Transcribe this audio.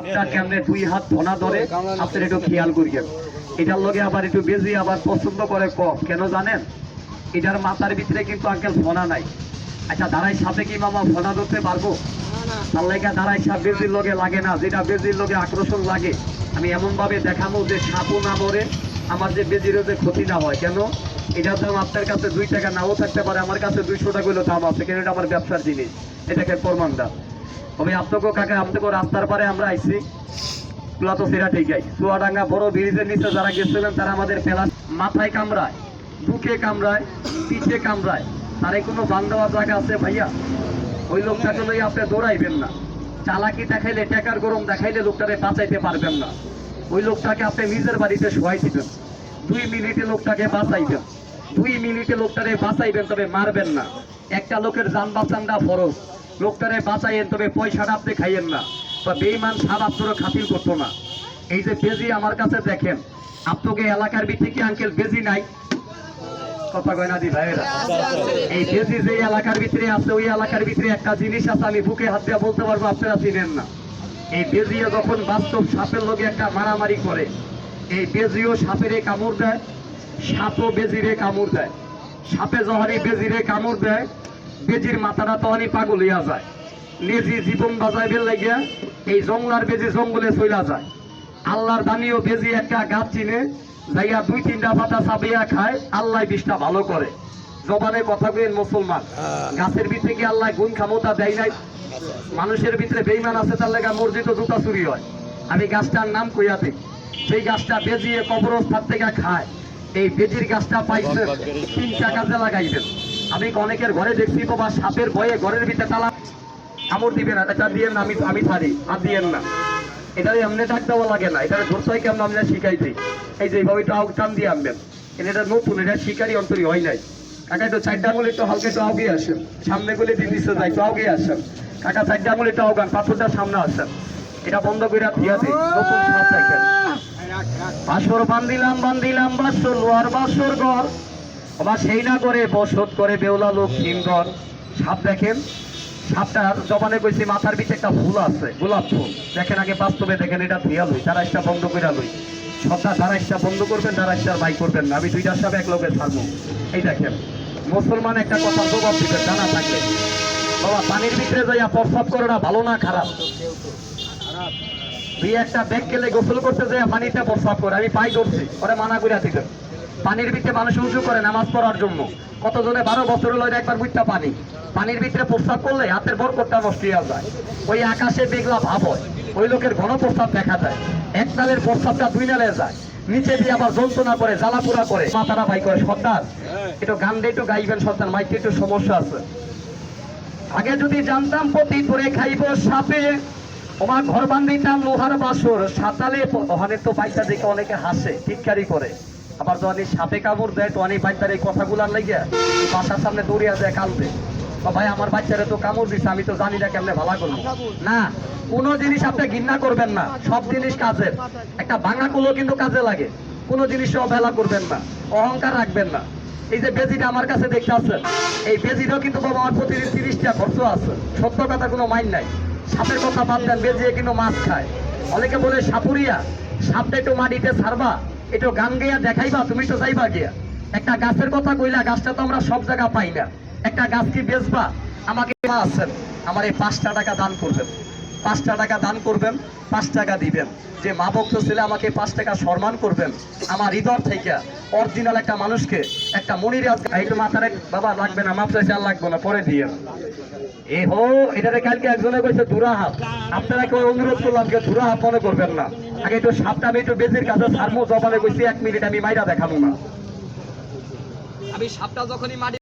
আপনার কেমনে দুই হাত ধনা ধরে আপনার একটু খেয়াল করিয়েন। এটার লগে আবার একটু বেশি আবার পছন্দ করে কম, কেন জানেন? এটার মাথার ভিতরে কিন্তু আঙ্কেল ফোনা নাই। আচ্ছা দাঁড়াই সাপে কি মামা ফোনা ধরতে পারব? তার লেগে দাঁড়াই সাপ বেজির লগে লাগে না, যেটা বেজির লগে আকর্ষণ লাগে। আমি এমন ভাবে দেখাবো যে সাপও না মরে, আমার যে বেজিরও যে ক্ষতি না হয়। কেন? এটার দাম আপনার কাছে দুই টাকা নাও থাকতে পারে, আমার কাছে দুইশো টাকা হলো দাম আছে, কেন? এটা আমার ব্যবসার জিনিস। এটাকে প্রমাণটা তবে আপনাকে কাকা, আপনাকে রাস্তার পারে আমরা আইছি। তুলা তো সেরা ঠিকই। চুয়াডাঙ্গা বড় ব্রিজের নিচে যারা গেছিলেন, তারা আমাদের ফেলা মাথায় কামড়ায়, বুকে কামড়ায়, পিঠে কামড়ায়। তার কোনো বান দেওয়া জায়গা আছে ভাইয়া? ওই লোকটাকে লই আপনি দৌড়াইবেন না। চালাকি দেখাইলে, টাকার গরম দেখাইলে লোকটাকে বাঁচাইতে পারবেন না। ওই লোকটাকে আপনি নিজের বাড়িতে শোয়াই দিবেন। দুই মিনিটে লোকটাকে বাঁচাইবেন। দুই মিনিটে লোকটারে বাঁচাইবেন, তবে মারবেন না। একটা লোকের যান বাঁচানটা ফরজ। লোকটারে বাঁচাইয়েন, তবে পয়সাটা আপনি খাইয়েন না। বা বেইমান সার আপনারও খাতির করতো না। এই যে বেজি আমার কাছে দেখেন, আপনাকে এলাকার ভিত্তি কি আঙ্কেল বেজি নাই? কথা কয় দি ভাইয়েরা। এই বেজি যে এলাকার ভিতরে আছে, ওই এলাকার ভিতরে একটা জিনিস আছে, আমি বুকে হাত দিয়ে বলতে পারব, আপনারা চিনেন না। এই বেজিয়ে যখন বাস্তব সাপের লোকে একটা মারামারি করে, এই বেজিও সাপেরে কামড় দেয়, সাপও বেজিরে কামড় দেয়। সাপে যখনই বেজিরে কামড় দেয় বেজির মাথাটা তখনই পাগল হইয়া যায়। লেজি জীবন বাজাইবে লাগিয়া এই জঙ্গলার বেজি জঙ্গলে চইলা যায়। আল্লাহর দানিও বেজি একটা গাছ চিনে, যাইয়া দুই তিনটা পাতা চাবিয়া খায়, আল্লাহ বিষটা ভালো করে। জবানে কথা কইন মুসলমান, গাছের ভিতরে কি আল্লাহ গুণ ক্ষমতা দেয় নাই? মানুষের ভিতরে বেইমান আছে, তার লেগা মসজিদ জুতা চুরি হয়। আমি গাছটার নাম কইয়া দিই। সেই গাছটা বেজিয়ে কবরস্থান থেকে খায়, এই বেজির গাছটা পাইছে, তিনটা কাজে লাগাইবেন। আমি অনেকের ঘরে দেখছি বাবা সাপের ভয়ে ঘরের ভিতরে তালা কামড় দিবে না, এটা দিয়েন না, আমি আমি ছাড়ি, আর দিয়েন না। এটা এমনি ডাক দেওয়া লাগে না, এটা ধরতে হয় কেমন শিখাইছি। এই যে এইভাবে একটু টান দিয়ে আনবেন। এটা নতুন, এটা শিকারি অন্তরী হয় নাই। কাকা একটু চারটা আঙুল একটু হালকা একটু আগে আসেন। সামনে গুলি দিন দিচ্ছে যাই, একটু আগে আসেন। কাকা চারটা আঙুল একটু আগান পাথরটা সামনে আসেন। এটা বন্ধ করে দিয়া দিই নতুন সাপ দেখেন। বাসর বান্দিলাম বান্দিলাম বাসর লোহার বাসর ঘর। আবার সেই না করে বসত করে বেউলা লোক হিমঘর। সাপ দেখেন সাপটার জবানে কইছি মাথার ভিতরে একটা ফুল আছে, গোলাপ ফুল। দেখেন আগে বাস্তবে দেখেন এটা ধুয়া লই একটা বন্ধ করে লই। সবটা তারা একটা বন্ধ করবেন তারা একটা বাই করবেন না। আমি দুইটার সাপ এক লোকে ছাড়বো। এই দেখেন, মুসলমান একটা কথা জবাব দিবে, জানা থাকলে বাবা, পানির ভিতরে যাইয়া প্রস্তাব করে না, ভালো না, খারাপ? দুই একটা ব্যাগ গেলে গোসল করতে যায় পানিতে প্রস্রাব করে, আমি পাই করছি ওরা মানা করে দিতে পানির ভিতরে মানুষ উঁচু করে নামাজ পড়ার জন্য। কতজনে বারো বছর লয় একবার বুঝতে পানি। পানির ভিতরে প্রস্রাব করলে হাতের বরকটটা নষ্ট হয়ে যায়। ওই আকাশে মেঘলা ভাব হয় ওই লোকের ঘন প্রস্তাব দেখা যায়। এক নালের প্রস্তাবটা দুই নালে যায়। নিচে দিয়ে আবার যন্ত্রণা করে জ্বালাপুরা করে। মাথারা ভাই করে, সর্দার, একটু গান দিয়ে একটু গাইবেন, সর্দার, মাইকে একটু সমস্যা আছে। আগে যদি জানতাম পতি করে খাইব সাপে তোমার ঘর বান্ধিতাম লোহার বাসর, সাতালে ওখানে তো পাইতা দেখে অনেকে হাসে টিটকারি করে। আবার এই সাপে কামড় দেয় তো অনেক বাচ্চার এই কথাগুলার লাগে বাসার সামনে দৌড়িয়া যায় তো ভাই, আমার বাচ্চারা তো কামড় দিচ্ছে আমি তো জানি না কেমনে ভালো করব। না, কোনো জিনিস আপনি ঘৃণা করবেন না, সব জিনিস কাজের। একটা ভাঙা কুলো কিন্তু কাজে লাগে, কোনো জিনিস অবহেলা করবেন না, অহংকার রাখবেন না। এই যে বেজিটা আমার কাছে দেখতে আছেন এই বেজিটাও কিন্তু বাবা আমার প্রতিদিন তিরিশটা খরচ আছে, সত্য কথা কোনো মাইন নাই। সাপের কথা বাদ দেন, বেজিয়ে কিন্তু মাছ খায়। অনেকে বলে, সাপুরিয়া, সাপটা একটু মাটিতে ছাড়বা একটু গান গেয়া দেখাইবা, তুমি তো যাইবা গিয়া। একটা গাছের কথা কইলা, গাছটা তো আমরা সব জায়গা পাই না। একটা গাছ কি বেচবা? আমাকে আছেন আমার এই পাঁচটা টাকা দান করবেন। পাঁচটা টাকা দান করবেন, পাঁচ টাকা দিবেন। যে মা ভক্ত ছেলে আমাকে পাঁচ টাকা সম্মান করবেন, আমার হৃদয় থেকে অরিজিনাল একটা মানুষকে, একটা একটু মাথার বাবা, লাগবে না, মাপ চাইছে আর লাগবে না, পরে দিয়ে। এ হো এটাতে কালকে একজনে কইছে দুরা হাত। আপনারা কেউ অনুরোধ করলাম যে দুরা হাত মনে করবেন না। আগে তো সাপটা আমি একটু বেজির কাছে সারমো জবানে কইছি, এক মিনিট আমি মাইরা দেখাবো না। আমি সাপটা যখনই মাটি